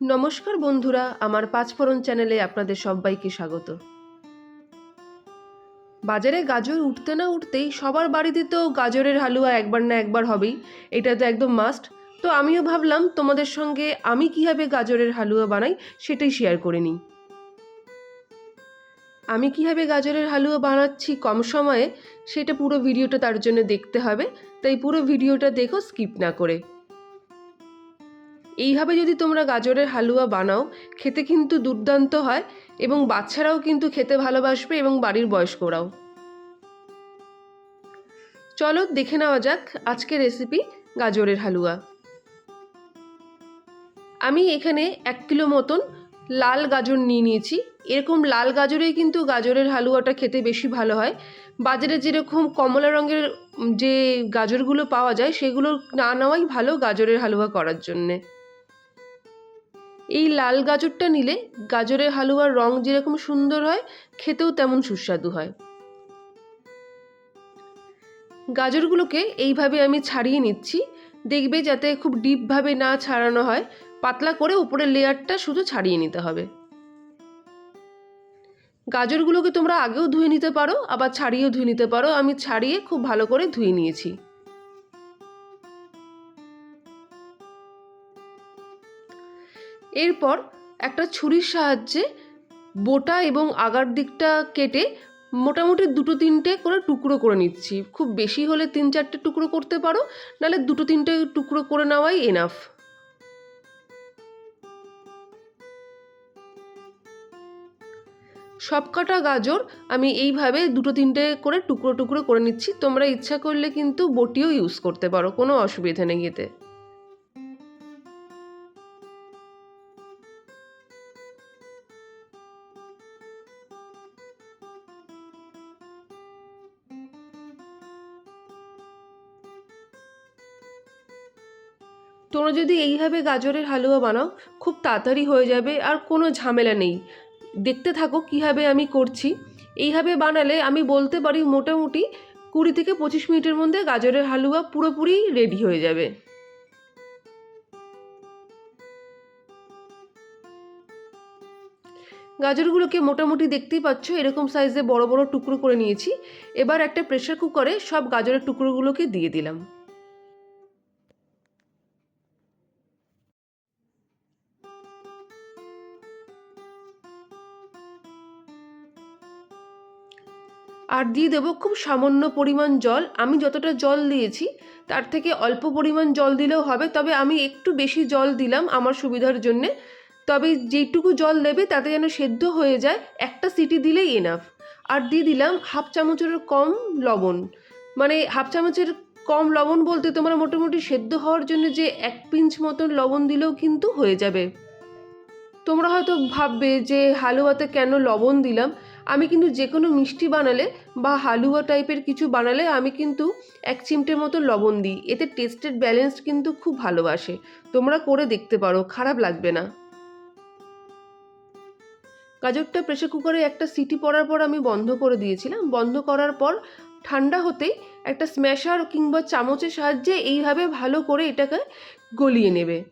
নমস্কার বন্ধুরা, আমার পাঁচফোড়ন চ্যানেলে আপনাদের সবাইকে স্বাগত। বাজারে গাজর উঠতে না উঠতেই সবার বাড়িতে তো গাজরের হালুয়া একবার না একবার হবেই, এটা তো একদম মাস্ট তো আমিও ভাবলাম তোমাদের সঙ্গে আমি কীভাবে গাজরের হালুয়া বানাই সেটাই শেয়ার করে নিই। আমি কীভাবে গাজরের হালুয়া বানাচ্ছি কম সময়ে, সেটা পুরো ভিডিওটা তার জন্য দেখতে হবে, তাই পুরো ভিডিওটা দেখো স্কিপ না করে। এইভাবে যদি তোমরা গাজরের হালুয়া বানাও, খেতে কিন্তু দুর্দান্ত হয় এবং বাচ্চারাও কিন্তু খেতে ভালোবাসবে এবং বাড়ির বয়স্করাও। চলো দেখে নেওয়া যাক আজকের রেসিপি গাজরের হালুয়া। আমি এখানে এক কিলো মতন লাল গাজর নিয়ে নিয়েছি। এরকম লাল গাজরেই কিন্তু গাজরের হালুয়াটা খেতে বেশি ভালো হয়। বাজারে যেরকম কমলা রঙের যে গাজরগুলো পাওয়া যায়, সেগুলো না নেওয়াই ভালো গাজরের হালুয়া করার জন্যে। এই লাল গাজরটা নিলে গাজরের হালুয়ার রং যেরকম সুন্দর হয়, খেতেও তেমন সুস্বাদু হয়। গাজরগুলোকে এইভাবে আমি ছাড়িয়ে নিচ্ছি। দেখবে যাতে খুব ডিপভাবে না ছাড়ানো হয়। পাতলা করে উপরের লেয়ারটা শুধু ছাড়িয়ে নিতে হবে। গাজরগুলোকে তোমরা আগেও ধুয়ে নিতে পারো, আবার ছাড়িয়েও ধুয়ে নিতে পারো। আমি ছাড়িয়ে খুব ভালো করে ধুয়ে নিয়েছি। এরপর একটা ছুরির সাহায্যে বোটা এবং আগার দিকটা কেটে মোটামুটি দুটো তিনটে করে টুকরো করে নিচ্ছি। খুব বেশি হলে তিন চারটে টুকরো করতে পারো, নাহলে দুটো তিনটে টুকরো করে নেওয়াই এনাফ সব কটা গাজর আমি এইভাবে দুটো তিনটে করে টুকরো টুকরো করে নিচ্ছি। তোমরা ইচ্ছা করলে কিন্তু বটিও ইউজ করতে পারো, কোনো অসুবিধা নেই এতে। তোমরা যদি এইভাবে গাজরের হালুয়া বানাও, খুব তাড়াতাড়ি হয়ে যাবে আর কোনো ঝামেলা নেই। দেখতে থাকো কীভাবে আমি করছি। এইভাবে বানালে আমি বলতে পারি মোটামুটি কুড়ি থেকে পঁচিশ মিনিটের মধ্যে গাজরের হালুয়া পুরোপুরি রেডি হয়ে যাবে। গাজরগুলোকে মোটামুটি দেখতেই পাচ্ছ, এরকম সাইজে বড় বড় টুকরো করে নিয়েছি। এবার একটা প্রেশার কুকারে সব গাজরের টুকরোগুলোকে দিয়ে দিলাম। আর দিয়ে দেবো খুব সামান্য পরিমাণ জল। আমি যতটা জল দিয়েছি, তার থেকে অল্প পরিমাণ জল দিলেও হবে। তবে আমি একটু বেশি জল দিলাম আমার সুবিধার জন্যে। তবে যেইটুকু জল দেবে, তাতে যেন সেদ্ধ হয়ে যায়, একটা সিটি দিলেই এনাফ আর দিয়ে দিলাম হাফ চামচের কম লবণ। মানে হাফ চামচের কম লবণ বলতে তোমরা মোটামুটি সেদ্ধ হওয়ার জন্য যে এক পিঞ্চ মতন লবণ দিলেও কিন্তু হয়ে যাবে। তোমরা হয়তো ভাববে যে হালুয়াতে কেন লবণ দিলাম? আমি কিন্তু যে কোনো মিষ্টি বানালে বা হালুয়া টাইপের কিছু বানালে আমি কিন্তু এক চিমটের মতো লবণ দিই। এতে টেস্টের ব্যালেন্স কিন্তু খুব ভালোবাসে। তোমরা করে দেখতে পারো, খারাপ লাগবে না। গাজরটা প্রেশার কুকারে একটা সিটি পড়ার পর আমি বন্ধ করে দিয়েছিলাম। বন্ধ করার পর ঠান্ডা হতেই একটা স্ম্যাশার কিংবা চামচের সাহায্যে এইভাবে ভালো করে এটাকে গলিয়ে নেবে।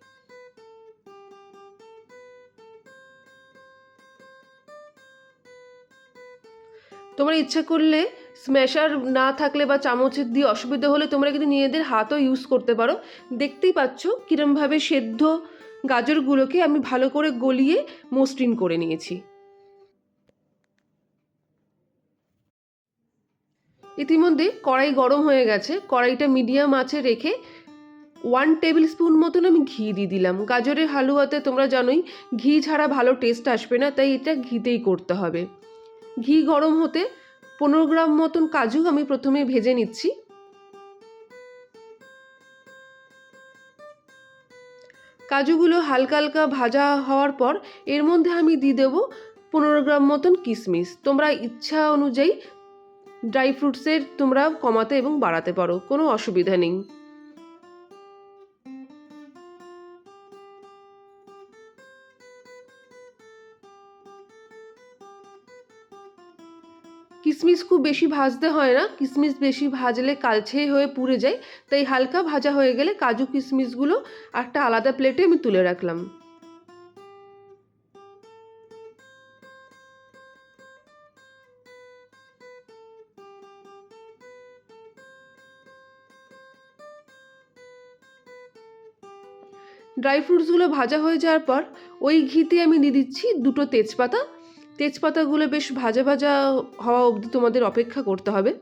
তোমরা ইচ্ছা করলে স্ম্যাশার না থাকলে বা চামচের দিয়ে অসুবিধা হলে তোমরা কিন্তু নিজেদের হাতও ইউজ করতে পারো। দেখতেই পাচ্ছ কীরমভাবে সেদ্ধ গাজরগুলোকে আমি ভালো করে গলিয়ে মসৃণ করে নিয়েছি। ইতিমধ্যে কড়াই গরম হয়ে গেছে। কড়াইটা মিডিয়াম আঁচে রেখে ওয়ান টেবিল স্পুন মতন আমি ঘি দিয়ে দিলাম। গাজরের হালুয়াতে তোমরা জানোই, ঘি ছাড়া ভালো টেস্ট আসবে না, তাই এটা ঘিতেই করতে হবে। ঘি গরম হতে পনেরো গ্রাম মতন কাজু আমি প্রথমে ভেজে নিচ্ছি। কাজুগুলো হালকা হালকা ভাজা হওয়ার পর এর মধ্যে আমি দিয়ে দেবো পনেরো গ্রাম মতন কিশমিশ তোমরা ইচ্ছা অনুযায়ী ড্রাই ফ্রুটসের তোমরা কমাতে এবং বাড়াতে পারো, কোনো অসুবিধা নেই। কিশমিশ খুব বেশি ভাজতে হয় না। কিশমিশ বেশি ভাজলে কালছে হয়ে পুড়ে যায়। তাই হালকা ভাজা হয়ে গেলে কাজু কিশমিশগুলো একটা আলাদা প্লেটে আমি তুলে রাখলাম। ড্রাই ফ্রুটসগুলো ভাজা হয়ে যাওয়ার পর ওই ঘিতে আমি দিয়ে দিচ্ছি দুটো তেজপাতা। তেজপাতাগুলো বেশ ভাজা ভাজা হওয়া অবধি তোমাদের অপেক্ষা করতে হবে।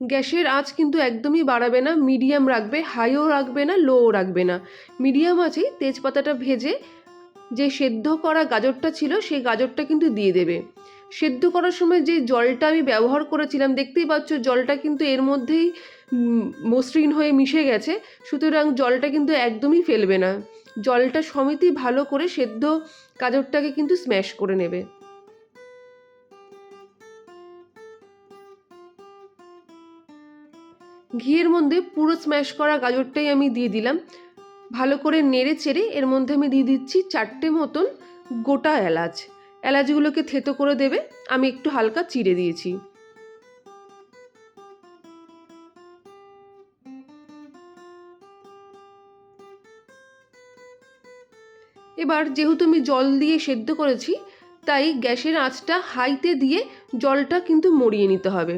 গ্যাসের আঁচ কিন্তু একদমই বাড়াবে না, মিডিয়াম রাখবে, হাইও রাখবে না, লোও রাখবে না। মিডিয়াম আছেই তেজপাতাটা ভেজে যে সেদ্ধ করা গাজরটা ছিল, সেই গাজরটা কিন্তু দিয়ে দেবে। সেদ্ধ করার সময় যে জলটা আমি ব্যবহার করেছিলাম, দেখতেই পাচ্ছ জলটা কিন্তু এর মধ্যেই মসৃণ হয়ে মিশে গেছে, সুতরাং জলটা কিন্তু একদমই ফেলবে না। জলটা সমিতি ভালো করে সেদ্ধ গাজরটাকে কিন্তু স্ম্যাশ করে নেবে। ঘিয়ের মধ্যে পুরো স্ম্যাশ করা গাজরটাই আমি দিয়ে দিলাম। ভালো করে নেড়ে চেড়ে এর মধ্যে আমি দিয়ে দিচ্ছি চারটে মতন গোটা এলাচ। এলাচগুলোকে থেতো করে দেবে। আমি একটু হালকা চিড়ে দিয়েছি। এবার যেহেতু আমি জল দিয়ে সেদ্ধ করেছি, তাই গ্যাসের আঁচটা হাইতে দিয়ে জলটা কিন্তু মরিয়ে নিতে হবে।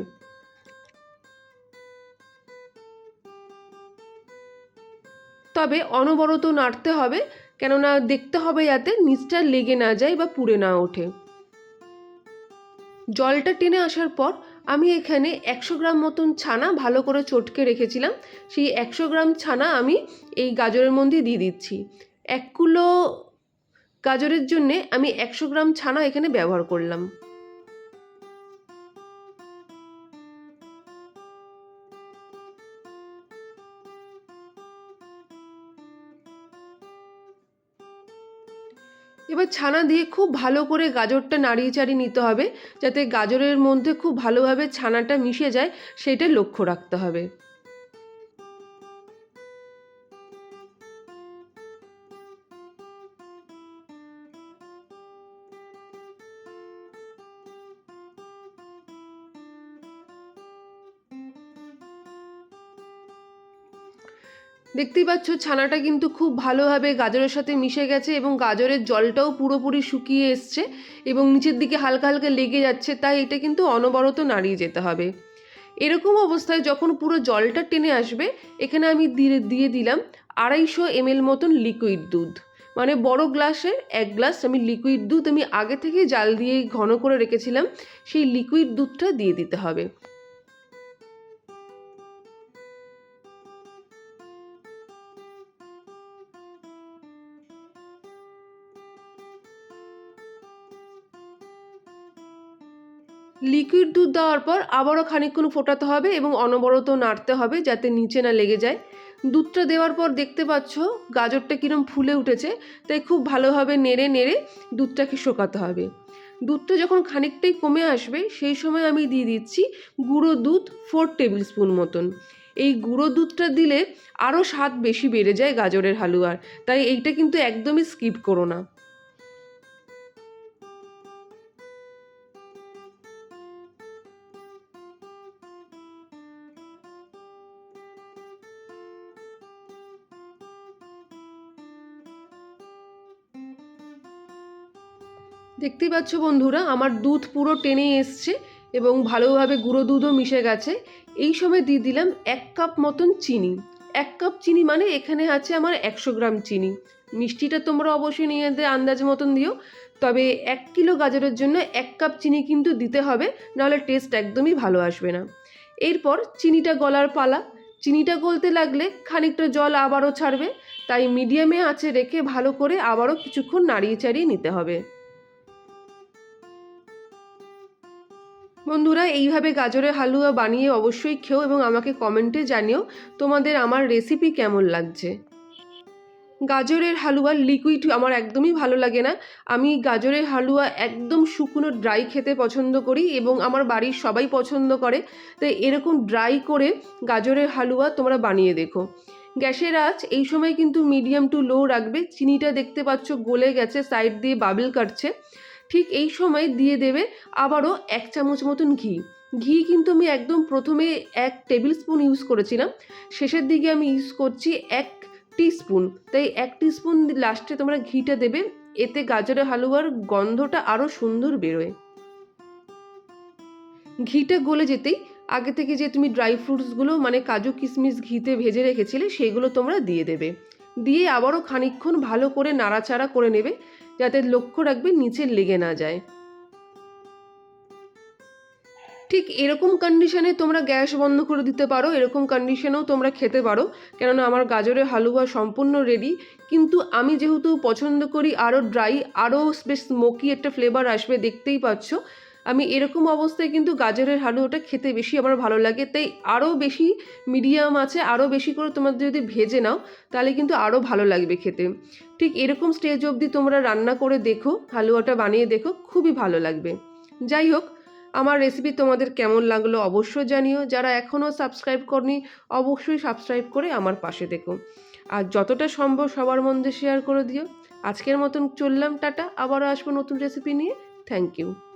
তবে অনবরত নাড়তে হবে, কেননা দেখতে হবে যাতে নিচটা লেগে না যায় বা পুড়ে না ওঠে। জলটা টেনে আসার পর আমি এখানে একশো গ্রাম মতন ছানা ভালো করে চটকে রেখেছিলাম। সেই একশো গ্রাম ছানা আমি এই গাজরের মধ্যে দিয়ে দিচ্ছি। এক কিলো গাজরের জন্যে আমি একশো গ্রাম ছানা এখানে ব্যবহার করলাম। এবার ছানা দিয়ে খুব ভালো করে গাজরটা নাড়িয়ে চাড়িয়ে নিতে হবে, যাতে গাজরের মধ্যে খুব ভালোভাবে ছানাটা মিশে যায়, সেটা লক্ষ্য রাখতে হবে। দেখতেই পাচ্ছ, ছানাটা কিন্তু খুব ভালোভাবে গাজরের সাথে মিশে গেছে এবং গাজরের জলটাও পুরোপুরি শুকিয়ে এসছে এবং নিচের দিকে হালকা হালকা লেগে যাচ্ছে, তাই এটা কিন্তু অনবরত নাড়িয়ে যেতে হবে। এরকম অবস্থায় যখন পুরো জলটা টেনে আসবে, এখানে আমি দিয়ে দিয়ে দিলাম আড়াইশো এমএল মতন লিকুইড দুধ। মানে বড় গ্লাসের এক গ্লাস আমি লিকুইড দুধ আমি আগে থেকে জাল দিয়ে ঘন করে রেখেছিলাম, সেই লিকুইড দুধটা দিয়ে দিতে হবে। লিকুইড দুধ দেওয়ার পর আবারও খানিকক্ষণ ফোটাতে হবে এবং অনবরত নাড়তে হবে যাতে নিচে না লেগে যায়। দুধটা দেওয়ার পর দেখতে পাচ্ছ গাজরটা কীরকম ফুলে উঠেছে, তাই খুব ভালোভাবে নেড়ে নেড়ে দুধটাকে শোকাতে হবে। দুধটা যখন খানিকটাই কমে আসবে, সেই সময় আমি দিয়ে দিচ্ছি গুঁড়ো দুধ ফোর টেবিল স্পুন মতন। এই গুঁড়ো দুধটা দিলে আরও স্বাদ বেশি বেড়ে যায় গাজরের হালুয়ার, তাই এইটা কিন্তু একদমই স্কিপ করো না। দেখতেই পাচ্ছ বন্ধুরা, আমার দুধ পুরো টেনে এসছে এবং ভালোভাবে গুঁড়ো দুধও মিশে গেছে। এই সময় দিয়ে দিলাম এক কাপ মতন চিনি। এক কাপ চিনি মানে এখানে আছে আমার একশো গ্রাম চিনি। মিষ্টিটা তোমরা অবশ্যই নিজেদের আন্দাজ মতন দিও। তবে এক কিলো গাজরের জন্য এক কাপ চিনি কিন্তু দিতে হবে, নাহলে টেস্ট একদমই ভালো আসবে না। এরপর চিনিটা গলার পালা। চিনিটা গলতে লাগলে খানিকটা জল আবারও ছাড়বে, তাই মিডিয়ামে আঁচে রেখে ভালো করে আবারও কিছুক্ষণ নাড়িয়ে চাড়িয়ে নিতে হবে। বন্ধুরা, এইভাবে গাজরের হালুয়া বানিয়ে অবশ্যই খেও এবং আমাকে কমেন্টে জানিও তোমাদের আমার রেসিপি কেমন লাগছে। গাজরের হালুয়ার লিকুইড আমার একদমই ভালো লাগে না। আমি গাজরের হালুয়া একদম শুকনো ড্রাই খেতে পছন্দ করি এবং আমার বাড়ির সবাই পছন্দ করে। তাই এরকম ড্রাই করে গাজরের হালুয়া তোমরা বানিয়ে দেখো। গ্যাসের আঁচ এই সময় কিন্তু মিডিয়াম টু লো রাখবে। চিনিটা দেখতে পাচ্ছ গলে গেছে সাইড দিয়ে বাবল কাটছে। ঠিক এই সময় দিয়ে দেবে আবারও এক চামচ মতন ঘি। ঘি কিন্তু আমি একদম প্রথমে এক টেবিল স্পুন ইউজ করেছিলাম। শেষের দিকে আমি ইউজ করছি এক স্পুন তাই এক স্পুন লাস্টে তোমরা ঘিটা দেবে। এতে গাজরের হালুয়ার গন্ধটা আরও সুন্দর বেরোয়। ঘিটা গলে যেতেই আগে থেকে যে তুমি ড্রাই ফ্রুটসগুলো মানে কাজু কিশমিশ ঘিতে ভেজে রেখেছিলে, সেগুলো তোমরা দিয়ে দেবে। দিয়ে আবারও খানিকক্ষণ ভালো করে নাড়াচাড়া করে নেবে। যাতে লক্ষ্য রাখবে নিচে লেগে না যায়। ঠিক এরকম কন্ডিশনে তোমরা গ্যাস বন্ধ করে দিতে পারো, এরকম কন্ডিশনেও তোমরা খেতে পারো, কেননা আমার গাজরের হালুয়া সম্পূর্ণ রেডি কিন্তু আমি যেহেতু পছন্দ করি আরও ড্রাই আরও বেশ স্মোকি একটা ফ্লেভার আসবে দেখতেই পাচ্ছ। আমি এরকম অবস্থায় কিন্তু গাজরের হালুয়াটা খেতে বেশি আমার ভালো লাগে। তাই আরও বেশি মিডিয়াম আছে আরও বেশি করে তোমাদের যদি ভেজে নাও, তাহলে কিন্তু আরও ভালো লাগবে খেতে। ঠিক এরকম স্টেজ অবধি তোমরা রান্না করে দেখো হালুয়াটা বানিয়ে দেখো, খুবই ভালো লাগবে। যাই হোক, আমার রেসিপি তোমাদের কেমন লাগল অবশ্যই জানিও। যারা এখনও সাবস্ক্রাইব করনি, অবশ্যই সাবস্ক্রাইব করে আমার পাশে দেখো। আর যতটা সম্ভব সবার মধ্যে শেয়ার করে দিও। আজকের মতন চললাম, টাটা। আবারও আসব নতুন রেসিপি নিয়ে। Thank you